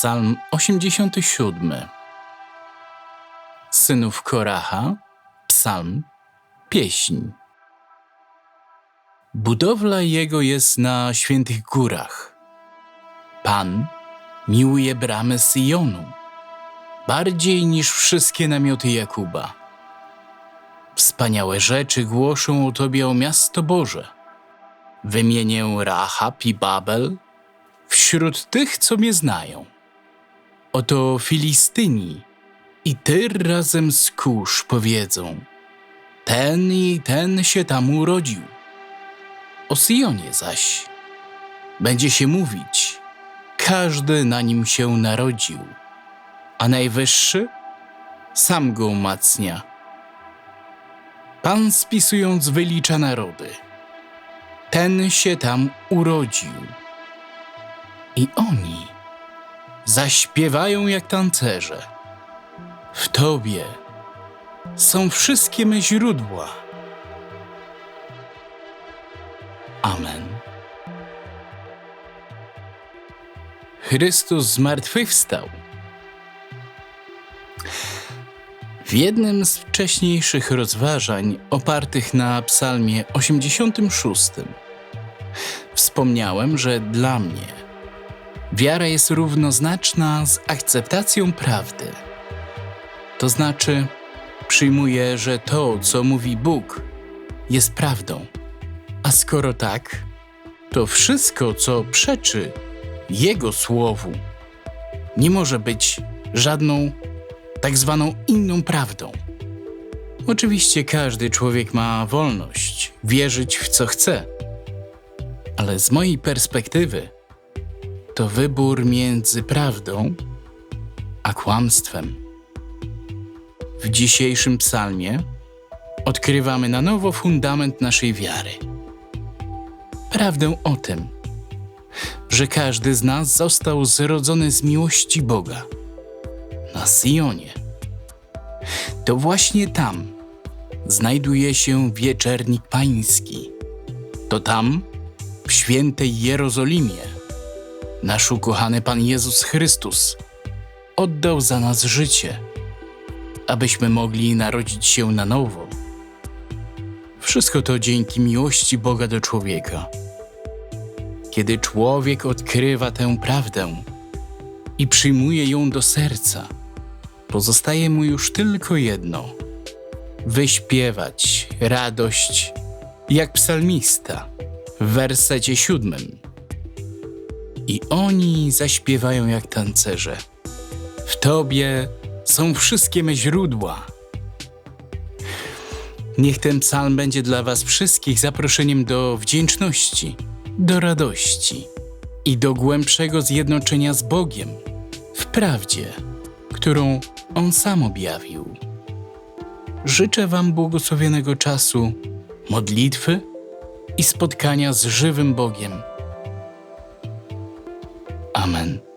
Psalm 87. Synów Koracha, psalm, pieśń. Budowla jego jest na świętych górach. Pan miłuje bramy Syjonu bardziej niż wszystkie namioty Jakuba. Wspaniałe rzeczy głoszą o Tobie o miasto Boże. Wymienię Rahab i Babel wśród tych, co mnie znają. Oto Filistyni i Tyr razem z Kusz powiedzą ten i ten się tam urodził. O Sionie zaś będzie się mówić każdy na nim się narodził, a Najwyższy sam go umacnia. Pan spisując wylicza narody. Ten się tam urodził. I oni zaśpiewają jak tancerze. W Tobie są wszystkie me źródła. Amen. Chrystus zmartwychwstał. W jednym z wcześniejszych rozważań opartych na Psalmie 86 wspomniałem, że dla mnie wiara jest równoznaczna z akceptacją prawdy. To znaczy, przyjmuję, że to, co mówi Bóg, jest prawdą. A skoro tak, to wszystko, co przeczy Jego słowu, nie może być żadną tak zwaną inną prawdą. Oczywiście każdy człowiek ma wolność wierzyć w co chce, ale z mojej perspektywy to wybór między prawdą a kłamstwem. W dzisiejszym psalmie odkrywamy na nowo fundament naszej wiary. Prawdę o tym, że każdy z nas został zrodzony z miłości Boga na Sionie. To właśnie tam znajduje się wieczernik pański. To tam, w świętej Jerozolimie, nasz ukochany Pan Jezus Chrystus oddał za nas życie, abyśmy mogli narodzić się na nowo. Wszystko to dzięki miłości Boga do człowieka. Kiedy człowiek odkrywa tę prawdę i przyjmuje ją do serca, pozostaje mu już tylko jedno: wyśpiewać radość, jak psalmista w wersecie siódmym. I oni zaśpiewają jak tancerze. W Tobie są wszystkie me źródła. Niech ten psalm będzie dla Was wszystkich zaproszeniem do wdzięczności, do radości i do głębszego zjednoczenia z Bogiem w prawdzie, którą On sam objawił. Życzę Wam błogosławionego czasu, modlitwy i spotkania z żywym Bogiem. Amen.